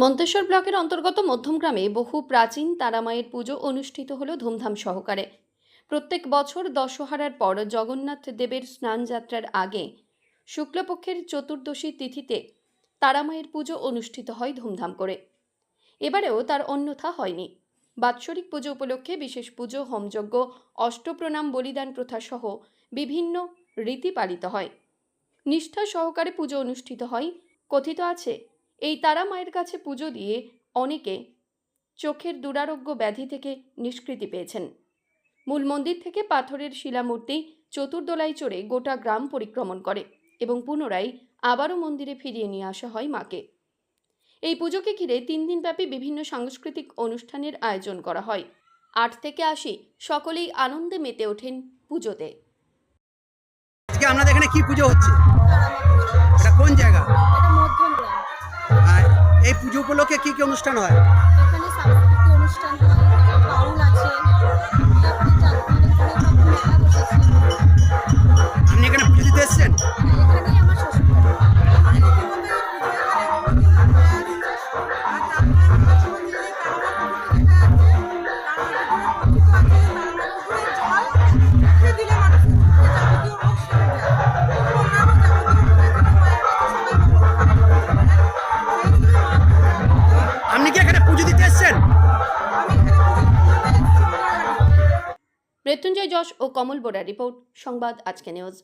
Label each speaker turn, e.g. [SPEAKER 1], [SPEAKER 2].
[SPEAKER 1] মন্তেশ্বর ব্লকের অন্তর্গত মধ্যমগ্রামে বহু প্রাচীন তারামায়ের পুজো অনুষ্ঠিত হলো ধুমধাম সহকারে। প্রত্যেক বছর দশহারার পর জগন্নাথ দেবের স্নানযাত্রার আগে শুক্লপক্ষের চতুর্দশী তিথিতে তারামায়ের পুজো অনুষ্ঠিত হয় ধুমধাম করে। এবারেও তার অন্যথা হয়নি। বাৎসরিক পুজো উপলক্ষে বিশেষ পুজো, হোমযজ্ঞ, অষ্টপ্রণাম, বলিদান প্রথা সহ বিভিন্ন রীতি পালিত হয়। নিষ্ঠা সহকারে পুজো অনুষ্ঠিত হয়। কথিত আছে এই তারা মায়ের কাছে পুজো দিয়ে অনেকে চোখের দুরারোগ্য ব্যাধি থেকে নিষ্কৃতি পেয়েছেন। মূল মন্দির থেকে পাথরের শিলামূর্তি চতুর্দোলায় চড়ে গোটা গ্রাম পরিক্রমণ করে এবং পুনরায় আবারও মন্দিরে ফিরিয়ে নিয়ে আসা হয় মাকে। এই পুজোকে ঘিরে তিন দিনব্যাপী বিভিন্ন সাংস্কৃতিক অনুষ্ঠানের আয়োজন করা হয়। আট থেকে আশি সকলেই আনন্দে মেতে ওঠেন পুজোতে।
[SPEAKER 2] আজকে এখানে কি পুজো হচ্ছে? এটা কোন জায়গা? এই পুজো উপলক্ষে কি কি অনুষ্ঠান হয়? আপনি কি এখানে পুজো দিতে এসছেন?
[SPEAKER 1] মৃত্যুঞ্জয় যশ ও কমল বোরা রিপোর্ট, সংবাদ, আজকে নিউজ